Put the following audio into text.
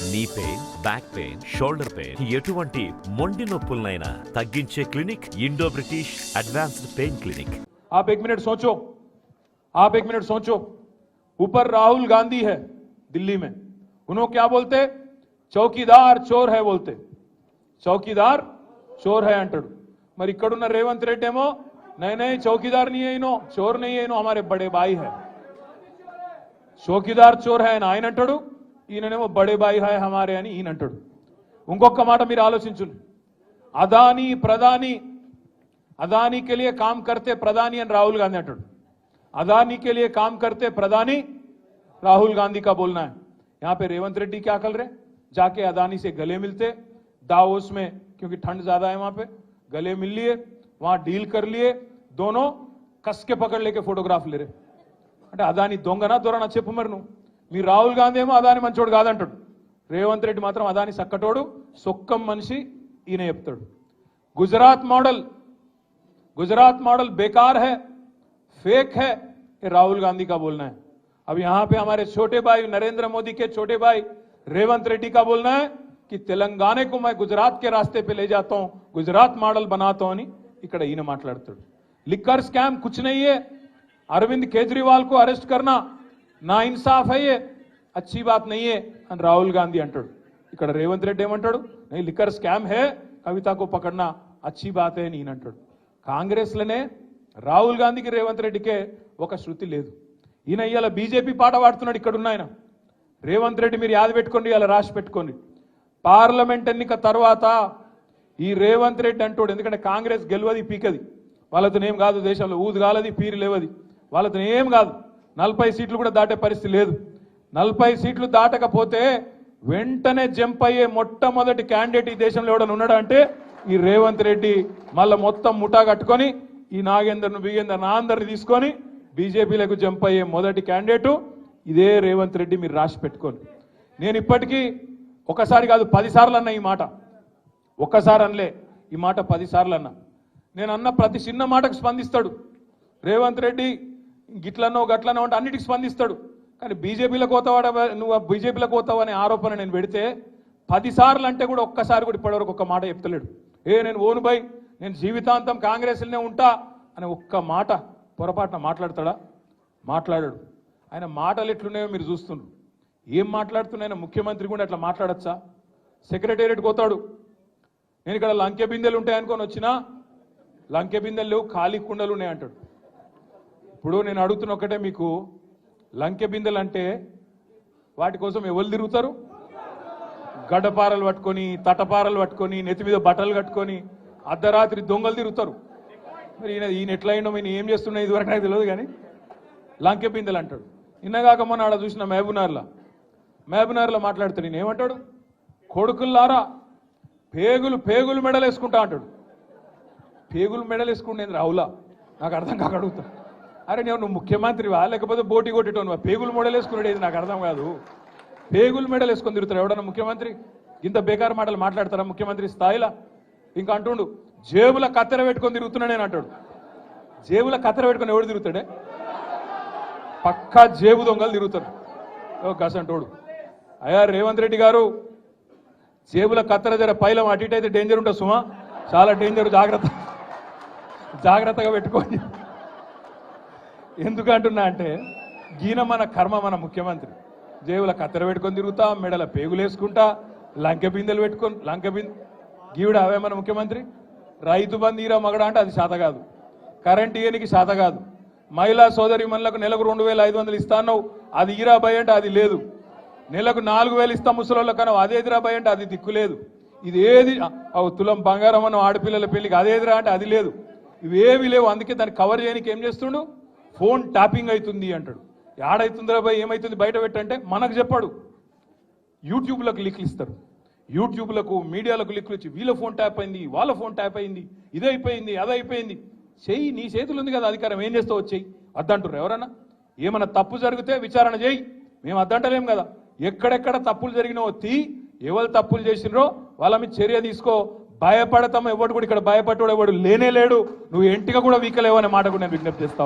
knee pain back pain shoulder pain ఎటువంటి మొండి నొప్పులనైనా తగ్గించే clinic Indo British advanced pain clinic आप एक मिनट सोचो आप एक मिनट सोचो ऊपर राहुल गांधी है दिल्ली में उन्होंने क्या बोलते చౌకీదార్ చోర్ హై బోల్తే చౌకీదార్ చోర్ హై అంటాడు మరి ఇక్కడున్న రేవంత్ రెడ్డి ఏమో నై నై చౌకీదార్ నీ అయినో చోర్ నీ అయినో హమారే బడే బాయి హై చౌకీదార్ చోర్ హై అని ఆయన అంటాడు ఈయననేమో బడే బాయి హాయ్ హమారే అని ఈయన అంటాడు ఇంకొక మాట మీరు ఆలోచించును అదానీ ప్రధాని అదానీకెళ్ళే కామ్ కర్తే ప్రధాని అని రాహుల్ గాంధీ అంటాడు అదానీకెళ్ళే కామ్ కర్తే ప్రధాని రాహుల్ గాంధీ కా బోల్నా यहाँ पे रेवंत रेड्डी क्या कर रहे जाके अदानी से गले मिलते दावोस में क्योंकि ठंड ज़्यादा है वहाँ पे गले मिल लिए वहाँ डील कर लिए दोनों कस के पकड़ लेके फोटोग्राफ ले रहे అంటే అదాని దొంగనా దొరనా చెప్పు మరి నువ్వు మీ రాహుల్ గాంధీ ఏమో అదాని మంచోడు కాదంటాడు రేవంత్ రెడ్డి మాత్రం అదాని సక్కటోడు సొక్కం మనిషి ఈయన చెప్తాడు గుజరాత్ మోడల్ गुजरात मॉडल बेकार है फेक है ये राहुल गांधी का बोलना है अब यहां पे हमारे छोटे भाई नरेंद्र मोदी के छोटे भाई रेवंत रेड्डी का बोलना है कि तेलंगाना को मैं गुजरात के रास्ते पे ले जाता हूं गुजरात मॉडल बनाता हूं అని ఇక్కడ ఈయన మాట్లాడుతాడు లిక్కర్ స్కామ్ कुछ नहीं है अरविंद केजरीवाल को अरेस्ट నా ఇన్సాఫ్ అయ్యే అచ్చి బాత్ నయ్యే అని రాహుల్ గాంధీ అంటాడు. ఇక్కడ రేవంత్ రెడ్డి ఏమంటాడు? నేను లిక్కర్ స్కామ్ హే కవితకు పకడ్నా అచ్చి బాతే నేనంటాడు కాంగ్రెస్లోనే రాహుల్ గాంధీకి రేవంత్ రెడ్డికే ఒక శృతి లేదు. ఈయన ఇవాళ బీజేపీ పాట పాడుతున్నాడు ఇక్కడ ఆయన. రేవంత్ రెడ్డి మీరు యాద పెట్టుకోండి ఇలా రాసి పెట్టుకోండి. పార్లమెంట్ ఎన్నిక తర్వాత ఈ రేవంత్ రెడ్డి అంటాడు. ఎందుకంటే కాంగ్రెస్ గెలవది పీకది. వాళ్ళతో ఏం కాదు దేశంలో ఊదు కాలది పీరు లేవది. వాళ్ళతో ఏం కాదు. నలభై సీట్లు కూడా దాటే పరిస్థితి లేదు. నలభై సీట్లు దాటకపోతే వెంటనే జంప్ అయ్యే మొట్టమొదటి క్యాండిడేట్ ఈ దేశంలో ఎవడని ఉన్నాడా అంటే ఈ రేవంత్ రెడ్డి. మళ్ళీ మొత్తం ముఠా కట్టుకొని ఈ నాగేందర్ను బిగేందర్ నా అందరిని తీసుకొని బీజేపీలకు జంప్ అయ్యే మొదటి క్యాండిడేటు ఇదే రేవంత్ రెడ్డి మీరు రాసి పెట్టుకోండి. నేను ఇప్పటికీ ఒకసారి కాదు పదిసార్లు అన్న ఈ మాట. ఒక్కసారి అనలే ఈ మాట పదిసార్లు అన్నా. నేను అన్న ప్రతి చిన్న మాటకు స్పందిస్తాడు. రేవంత్ రెడ్డి గిట్లనో గట్లనో అంటే అన్నిటికి స్పందిస్తాడు. కానీ బీజేపీలకు పోతావాడ నువ్వు బీజేపీలకు పోతావు అనే ఆరోపణ నేను పెడితే పదిసార్లు అంటే కూడా ఒక్కసారి కూడా ఇప్పటివరకు ఒక్క మాట చెప్తలేడు. ఏ నేను ఓను బై నేను జీవితాంతం కాంగ్రెస్లోనే ఉంటా అని ఒక్క మాట పొరపాటున మాట్లాడతాడా? మాట్లాడాడు. ఆయన మాటలు ఎట్లున్నాయో మీరు చూస్తున్నారు ఏం మాట్లాడుతున్నాయన ముఖ్యమంత్రి కూడా అట్లా మాట్లాడచ్చా? సెక్రటేరియట్ పోతాడు నేను ఇక్కడ లంకె బిందెలు ఉంటాయనుకొని వచ్చినా లంకె బిందెలు లేవు ఖాళీ కుండలు ఉన్నాయి అంటాడు. ఇప్పుడు నేను అడుగుతున్న ఒకటే మీకు లంకె బిందెలు అంటే వాటి కోసం ఎవరు తిరుగుతారు? గడ్డపారలు పట్టుకొని తటపారలు పట్టుకొని నెత్తి మీద బట్టలు కట్టుకొని అర్ధరాత్రి దొంగలు తిరుగుతారు. మరి ఈయన ఈయన ఎట్లా అయినో ఈయన ఏం చేస్తున్నా ఇదివరకు నాకు తెలియదు కానీ లంకె బిందెలు అంటాడు నిన్నగాక మొన్న ఆడ చూసిన మహబూనార్లో మహబూనార్లో మాట్లాడుతాడు నేను ఏమంటాడు? కొడుకుల్లారా పేగులు పేగులు మెడలు వేసుకుంటా అంటాడు. పేగులు మెడలు వేసుకుంటేంది రావులా నాకు అర్థం కాక అడుగుతా. అరే నేను నువ్వు ముఖ్యమంత్రివా? లేకపోతే బోటి కొట్టేటోనువా? పేగులు మెడలు ఇది నాకు అర్థం కాదు. పేగులు మెడలు వేసుకొని తిరుగుతారు ఎవడన్నా ముఖ్యమంత్రి? ఇంత బేకారు మాటలు మాట్లాడతారా ముఖ్యమంత్రి స్థాయిలో? ఇంకా అంటుండు జేబుల కత్తెర పెట్టుకొని తిరుగుతున్నా నేను అంటాడు. జేబుల కత్తెర పెట్టుకొని ఎవడు తిరుగుతాడే? పక్కా జేబు దొంగలు తిరుగుతారు. ఓ గసంటోడు. అయ్యా రేవంత్ రెడ్డి గారు జేబుల కత్తెర జర పైలం అటు ఇటు అయితే డేంజర్ ఉంటుంది సుమా? చాలా డేంజర్ జాగ్రత్త. జాగ్రత్తగా పెట్టుకోండి. ఎందుకంటున్నా అంటే గీన మన కర్మ మన ముఖ్యమంత్రి. జేబుల కత్తెర పెట్టుకొని తిరుగుతా మెడల పేగులేసుకుంటా లంక లంకె బిందెలు పెట్టుకొని లంక బిందె గీవిడ అవే మన ముఖ్యమంత్రి? రైతు బంధు ఈరా మగడ అంటే అది శాత కాదు. కరెంట్ ఇయనికి శాత కాదు. మహిళా సోదరి మనలకు నెలకు రెండు వేల ఐదు వందలు ఇస్తాన్నావు అది ఈరా భయ అంటే అది లేదు. నెలకు నాలుగు వేలు ఇస్తాం ముసలోళ్ళ కన్నా అదేదిరా భయ అంటే అది దిక్కు లేదు. ఇది ఏది తులం బంగారం అన్న ఆడపిల్లల పెళ్ళికి అదేదిరా అంటే అది లేదు. ఇవేవి లేవు అందుకే దాన్ని కవర్ చేయడానికి ఏం చేస్తుండు? ఫోన్ ట్యాపింగ్ అవుతుంది అంటాడు. ఏడైతుందిరా భయ్ ఏమైతుంది బయట పెట్టంటే మనకు చెప్పాడు. యూట్యూబ్లకు లిక్లు ఇస్తారు. యూట్యూబ్లకు మీడియాలకు లిక్లు ఇచ్చి వీళ్ళ ఫోన్ ట్యాప్ అయింది వాళ్ళ ఫోన్ ట్యాప్ అయింది ఇది అయిపోయింది అది అయిపోయింది. చెయ్యి నీ చేతులు ఉంది కదా అధికారం ఏం చేస్తావు చెయ్యి. అద్దంటారు ఎవరన్నా? ఏమైనా తప్పు జరిగితే విచారణ చేయి. మేము అద్దంటలేం కదా. ఎక్కడెక్కడ తప్పులు జరిగినో తీ. ఎవరు తప్పులు చేసినరో వాళ్ళ మీద చర్య తీసుకో. భయపడతాం ఎవడు కూడా ఇక్కడ భయపడ్డాడు ఎవడు లేనే లేడు. నువ్వు ఎంటిగా కూడా వీకలేవు అనే మాట కూడా నేను విజ్ఞప్తి చేస్తా